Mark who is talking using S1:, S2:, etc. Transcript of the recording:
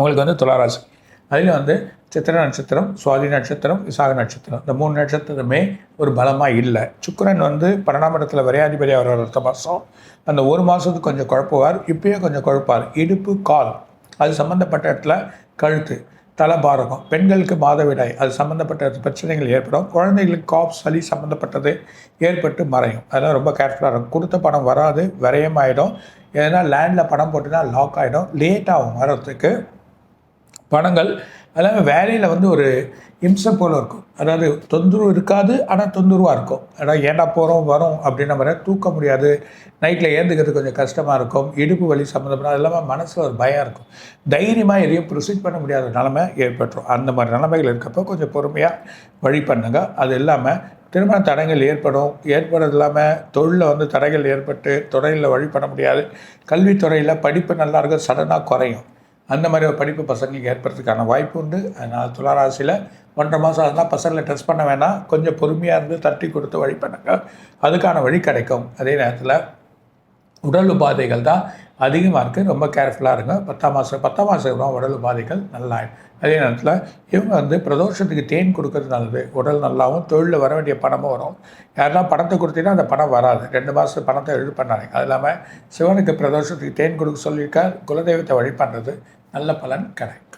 S1: உங்களுக்கு வந்து துளாராசி அதில் வந்து சித்திர நட்சத்திரம் சுவாதி நட்சத்திரம் விசாக நட்சத்திரம். இந்த மூணு நட்சத்திரமே ஒரு பலமாக இல்லை. சுக்கரன் வந்து பன்னெண்டாம் இடத்துல விரையாதிபதியாக அடுத்த மாதம் அந்த ஒரு மாதத்துக்கு கொஞ்சம் குழப்புவார். இப்பயே கொஞ்சம் குழப்பார். இடுப்பு கால். அது சம்மந்தப்பட்ட இடத்துல கழுத்து தலபாரகம் பெண்களுக்கு மாதவிடாய். அது சம்மந்தப்பட்ட பிரச்சனைகள் ஏற்படும். குழந்தைகளுக்கு காப் சளி சம்மந்தப்பட்டது ஏற்பட்டு மறையும். அதெல்லாம் ரொம்ப கேர்ஃபுல்லாக இருக்கும் கொடுத்த பணம் வராது. விரயமாயிடும். ஆகிடும் லேண்டில் பணம் போட்டுனா லாக் ஆகிடும் லேட் ஆகும் வர்றதுக்கு. பணங்கள் அதெல்லாம் வேலையில் வந்து ஒரு இம்சை போல் இருக்கும். அதாவது தொந்தரவு இருக்காது ஆனால் தொந்தரவாக இருக்கும். ஆனால் ஏண்டா போகிறோம் வரோம் அப்படின்ன மாதிரி தூக்க முடியாது. நைட்டில் ஏந்துக்கிறது கொஞ்சம் கஷ்டமாக இருக்கும். இடுப்பு வலி சம்மந்தப்பட்ட அது இல்லாமல் மனசில் ஒரு பயம் இருக்கும். தைரியமாக எதையும் ப்ரொசீட் பண்ண முடியாத நிலமை ஏற்பட்டுரும். அந்த மாதிரி நிலைமைகள் இருக்கப்போ கொஞ்சம் பொறுமையாக வழி பண்ணுங்க. அது இல்லாமல் திருமண தடைகள் ஏற்படும். ஏற்படுறது இல்லாமல் தொழிலில் வந்து தடைகள் ஏற்பட்டு துறையில் வழி பண்ண முடியாது. கல்வித்துறையில் படிப்பு நல்லா இருக்கும் சடனாக குறையும். அந்த மாதிரி ஒரு படிப்பு பசங்களுக்கு ஏற்படுறதுக்கான வாய்ப்பு உண்டு. அதனால் துளாராசியில் ஒன்றரை மாதம் இருந்தால் பசங்களை டெஸ்ட் பண்ண வேணாம். கொஞ்சம் பொறுமையாக இருந்து தட்டி கொடுத்து வழி பண்ணுங்க. அதுக்கான வழி கிடைக்கும். அதே நேரத்தில் உடல் உபாதைகள் தான் அதிகமாக இருக்குது ரொம்ப கேர்ஃபுல்லாக இருங்க. பத்தாம் மாதம் பத்தாம் மாதம் உடல் உபாதைகள் நல்லா அதே நேரத்தில் இவங்க வந்து பிரதோஷத்துக்கு தேன் கொடுக்கறது நல்லது. உடல் நல்லாவும் தொழிலில் வர வேண்டிய பணமும் வரும். யாரெல்லாம் பணத்தை கொடுத்தீங்கன்னா அந்த பணம் வராது. ரெண்டு மாதம் பணத்தை இது பண்ணாங்க அது இல்லாமல் சிவனுக்கு பிரதோஷத்துக்கு தேன் கொடுக்க சொல்லியிருக்கார் குலதெய்வத்தை வழி பண்ணுறது நல்ல பலன் கிடைக்கும்.